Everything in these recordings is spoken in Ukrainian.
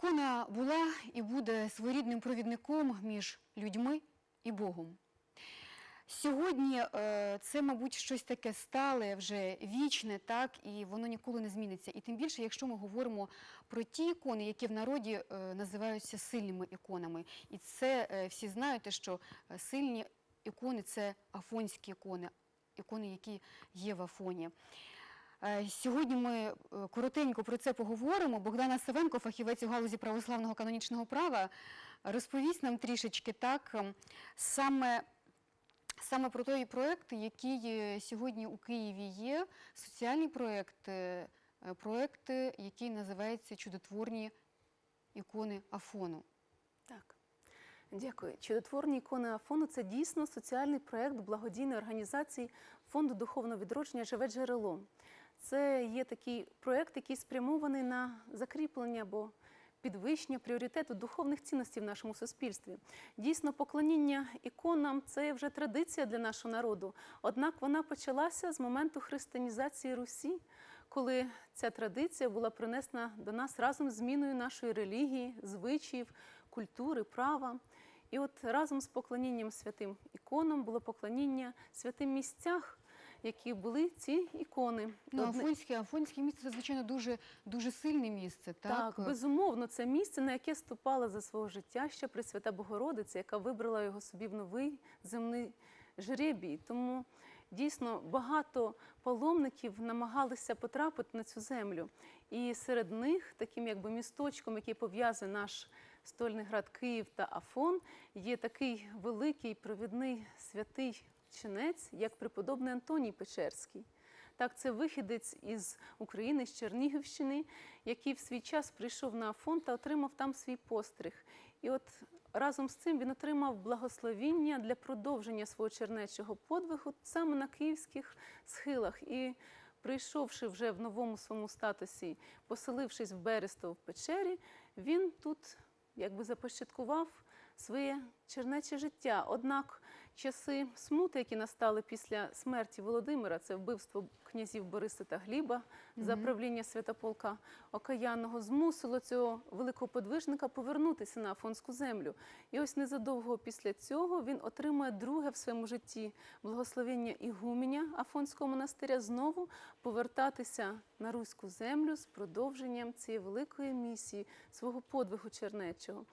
Ікона була і буде своєрідним провідником між людьми і Богом. Сьогодні е, це, мабуть, щось таке стале, вже вічне, так, і воно ніколи не зміниться. І тим більше, якщо ми говоримо про ті ікони, які в народі е, називаються сильними іконами. І це е, всі знаєте, що сильні ікони це афонські ікони, ікони, які є в Афоні. Е, Сьогодні ми е, коротенько про це поговоримо. Богдана Савенко, фахівець у галузі православного канонічного права, розповість нам трішечки так ем, саме. Саме про той проект, який е, сьогодні у Києві є, е, проект, е, який називається Чудотворні ікони Афону. Так. Дякую. Чудотворні ікони Афону це дійсно соціальний проєкт благодійної організації Фонду духовного відродження Живе джерело. Це є такий проєкт, який спрямований на закріплення або підвищення пріоритету духовних цінностей в нашому суспільстві. Дійсно, поклоніння іконам це вже традиція для нашого народу. Однак вона почалася з моменту християнізації Русі, коли ця традиція була принесена до нас разом з зміною нашої релігії, звичаїв, культури, права. І от разом з поклонінням святим іконам було поклоніння святим місцях, які були ці ікони. Ну, Афонське, Афонське місце це, звичайно, дуже, дуже сильне місце. Так, Так, безумовно, це місце, на яке ступала за свого життя ще Пресвята Богородиця, яка вибрала його собі в новий земний жребій. Тому дійсно багато паломників намагалися потрапити на цю землю. І серед них, таким якби місточком, який пов'язує наш стольний град Київ та Афон, є такий великий провідний святий чинець, як преподобний Антоній Печерський. Так, це вихідець із України, з Чернігівщини, який в свій час прийшов на Афон та отримав там свій постриг. І от разом з цим він отримав благословіння для продовження свого чернечого подвигу саме на київських схилах. І прийшовши вже в новому своєму статусі, поселившись в Берестово в печері, він тут якби започаткував своє чернече життя. Однак часи смути, які настали після смерті Володимира, це вбивство князів Бориса та Гліба за правління святополка Окаянного, змусило цього великого подвижника повернутися на Афонську землю. І ось незадовго після цього він отримує друге в своєму житті благословення ігуменя Афонського монастиря знову повертатися на руську землю з продовженням цієї великої місії свого подвигу чернечого.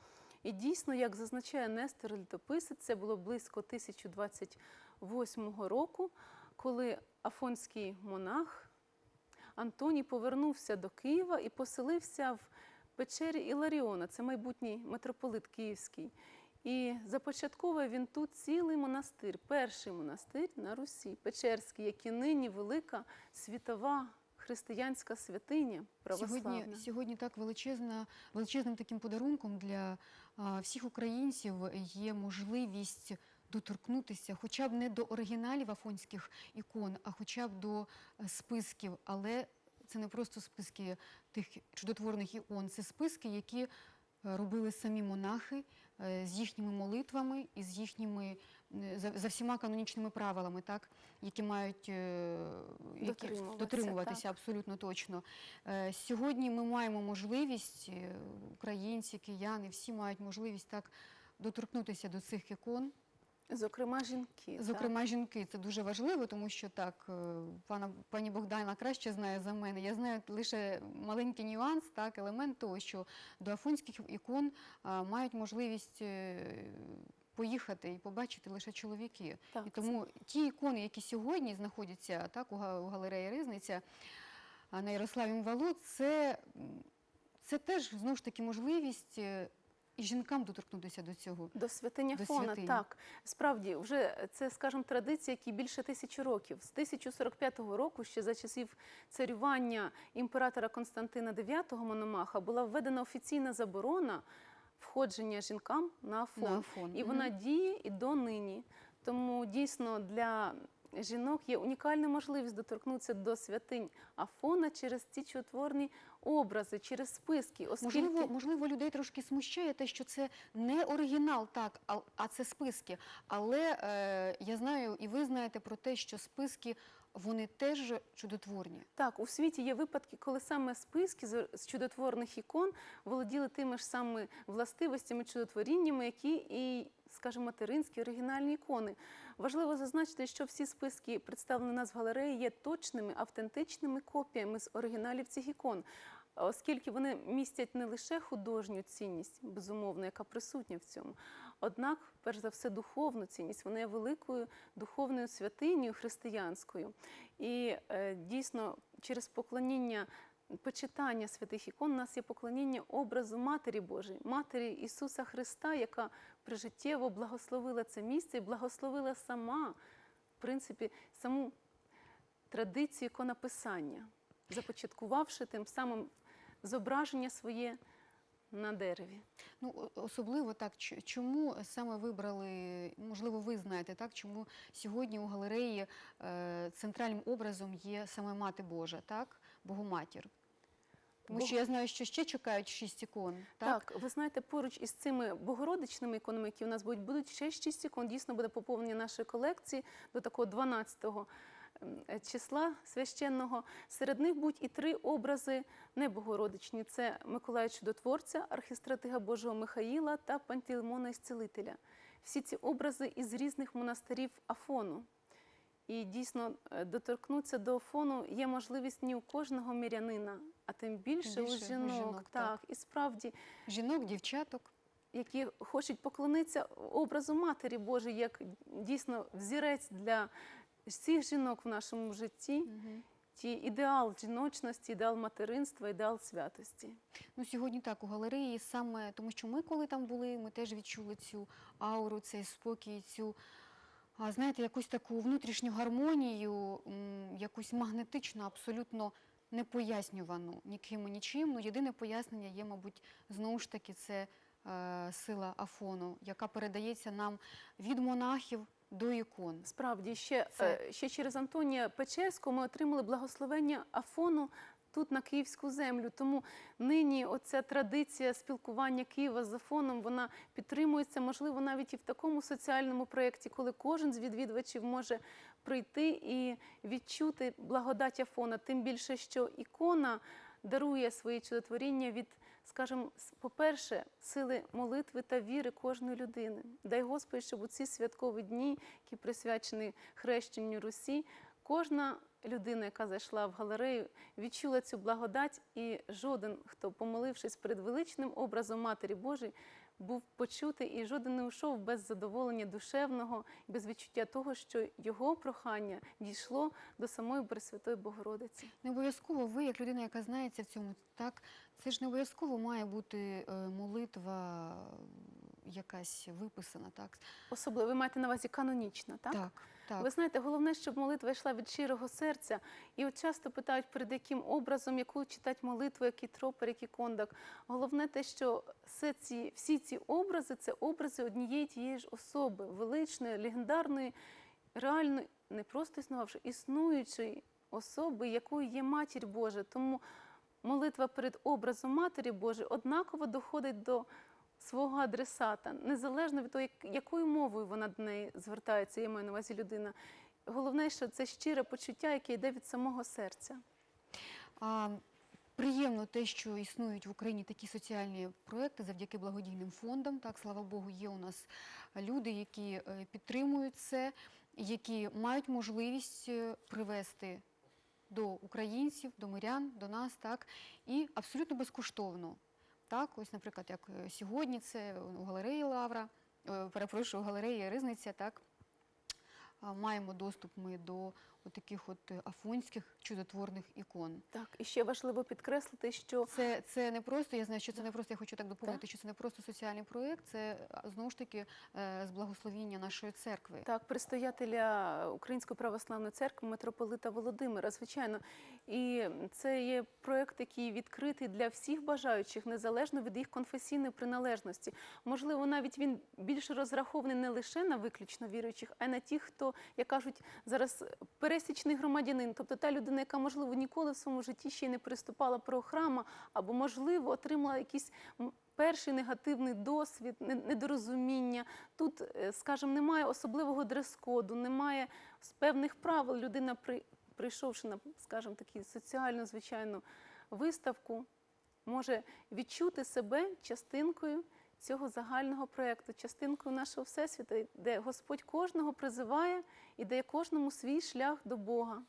І дійсно, як зазначає Нестор Літописець, це було близько 1028 року, коли афонський монах Антоній повернувся до Києва і поселився в печері Іларіона, це майбутній митрополит Київський. І започатковує він тут цілий монастир, перший монастир на Русі, Печерський, як і нині велика світова християнська святиня православна. Сьогодні, сьогодні так величезна, величезним таким подарунком для всіх українців є можливість доторкнутися хоча б не до оригіналів афонських ікон, а хоча б до е, списків. Але це не просто списки тих чудотворних ікон, це списки, які е, робили самі монахи з їхніми молитвами і з їхніми е, за, за всіма канонічними правилами, так, які мають е, які, Дотримуватися, дотримуватися так. абсолютно точно. Е, Сьогодні ми маємо можливість, е, українці, кияни, всі мають можливість так доторкнутися до цих ікон. Зокрема, жінки. так. Зокрема, жінки це дуже важливо, тому що так е, пана пані Богдана краще знає за мене. Я знаю лише маленький нюанс, так елемент того, що до афонських ікон а, мають можливість. е, Поїхати і побачити лише чоловіки, Так, і тому ті ікони, які сьогодні знаходяться так у галереї Ризниця на Ярославім валу, це, це теж знову ж таки можливість е, і жінкам доторкнутися до цього. До святиня До Фона, святині. так. Справді, вже це, скажімо, традиція, які більше тисячі років. З 1045 року, ще за часів царювання імператора Константина IX Мономаха, була введена офіційна заборона входження жінкам на Афон. На Афон, І вона діє і донині. Тому дійсно для жінок є унікальна можливість доторкнутися до святинь Афона через ці чудотворні образи, через списки. Оскільки... Можливо, можливо, людей трошки смущає те, що це не оригінал, так, а, це списки. Але е, я знаю, і ви знаєте про те, що списки вони теж чудотворні. Так, у світі є випадки, коли саме списки з чудотворних ікон володіли тими ж самими властивостями чудотворіннями, які і, скажімо, материнські оригінальні ікони. Важливо зазначити, що всі списки, представлені нас в галереї, є точними, автентичними копіями з оригіналів цих ікон. Оскільки вони містять не лише художню цінність, безумовно, яка присутня в цьому, однак, перш за все, духовну цінність. Вони є великою духовною святинею християнською. І е, дійсно, через поклоніння, почитання святих ікон, у нас є поклоніння образу Матері Божої, Матері Ісуса Христа, яка прижиттєво благословила це місце і благословила сама, в принципі, саму традицію іконописання, започаткувавши тим самим зображення своє на дереві. Ну, особливо так, чому саме вибрали, можливо, ви знаєте, так, чому сьогодні у галереї е, центральним образом є саме Мати Божа, так, Богоматір. Тому що я знаю, що ще чекають шість ікон, так? Так, ви знаєте, поруч із цими богородичними іконами, які у нас будуть, будуть ще шість ікон. Дійсно буде поповнення нашої колекції до такого 12-го ем, е, числа священного. Серед них будуть і три образи небогородичні: це Миколая Чудотворця, архістратига Божого Михаїла та Пантелеймона Ісцелителя. Всі ці образи із різних монастирів Афону. І дійсно е, доторкнутися до Афону є можливість не у кожного мірянина, а тим більше, більше у жінок. жінок, так. так. І справді Жінок, дівчаток. які хочуть поклонитися образу Матері Божої, як дійсно взірець для всіх жінок в нашому житті, Мгм. ті ідеал жіночності, ідеал материнства, ідеал святості. Ну, сьогодні так, у галереї саме, тому що ми, коли там були, ми теж відчули цю ауру, цей спокій, цю, знаєте, якусь таку внутрішню гармонію, якусь магнетичну, абсолютно непояснювану ніким і нічим. Ну, єдине пояснення є, мабуть, знову ж таки, це е, сила Афону, яка передається нам від монахів до ікон. Справді, ще, Це- е, ще через Антонія Печерського ми отримали благословення Афону тут на київську землю. Тому нині оця традиція спілкування Києва з Афоном вона підтримується, можливо, навіть і в такому соціальному проєкті, коли кожен з відвідувачів може прийти і відчути благодать Афона. Тим більше, що ікона дарує свої чудотворіння від, скажімо, по-перше, сили молитви та віри кожної людини. Дай Господи, щоб у ці святкові дні, які присвячені хрещенню Русі, кожна людина, яка зайшла в галерею, відчула цю благодать, і жоден, хто, помолившись перед величним образом Матері Божої, був почутий, і жоден не ушов без задоволення душевного, без відчуття того, що його прохання дійшло до самої Пресвятої Богородиці. Не обов'язково ви, як людина, яка знається в цьому, так це ж не обов'язково має бути е, молитва якась виписана, так? Особливо ви маєте на увазі канонічна, так? Так, так. Ви знаєте, головне, щоб молитва йшла від щирого серця. І от часто питають, перед яким образом, яку читати молитву, який тропер, який кондак. Головне те, що все ці, всі ці образи це образи однієї тієї ж особи, величної, легендарної, реально не просто існувавши, існуючої особи, якою є матір Божа. Тому молитва перед образом Матері Божої однаково доходить до свого адресата, незалежно від того, якою мовою вона до неї звертається, я маю на увазі людина. Головне, що це щире почуття, яке йде від самого серця. А, приємно те, що існують в Україні такі соціальні проекти завдяки благодійним фондам. Так, слава Богу, є у нас люди, які е, підтримують це, які мають можливість е, привести до українців, до мирян, до нас, так, і абсолютно безкоштовно. Так, ось, наприклад, як е, сьогодні це у галереї Лавра, е, перепрошую, у галереї Ризниця, так, маємо доступ ми до таких от е, афонських чудотворних ікон. Так, і ще важливо підкреслити, що Це, це не просто, я знаю, що це не просто, я хочу так доповнити, Так. що це не просто соціальний проєкт, це знову ж таки е, з благословіння нашої церкви. Так, предстоятеля Української православної церкви митрополита Володимира, звичайно. І це є проєкт, який відкритий для всіх бажаючих, незалежно від їх конфесійної приналежності. Можливо, навіть він більше розрахований не лише на виключно віруючих, а й на тих, хто, як кажуть, зараз пересічний громадянин, тобто та людина, яка, можливо, ніколи в своєму житті ще не приступала про храма, або, можливо, отримала якийсь перший негативний досвід, недорозуміння. Тут, е, скажімо, немає особливого дрес-коду, немає певних правил. Людина при, прийшовши на, скажімо, таку соціальну звичайну виставку, може відчути себе частинкою цього загального проєкту, частинкою нашого всесвіту, де Господь кожного призиває і дає кожному свій шлях до Бога.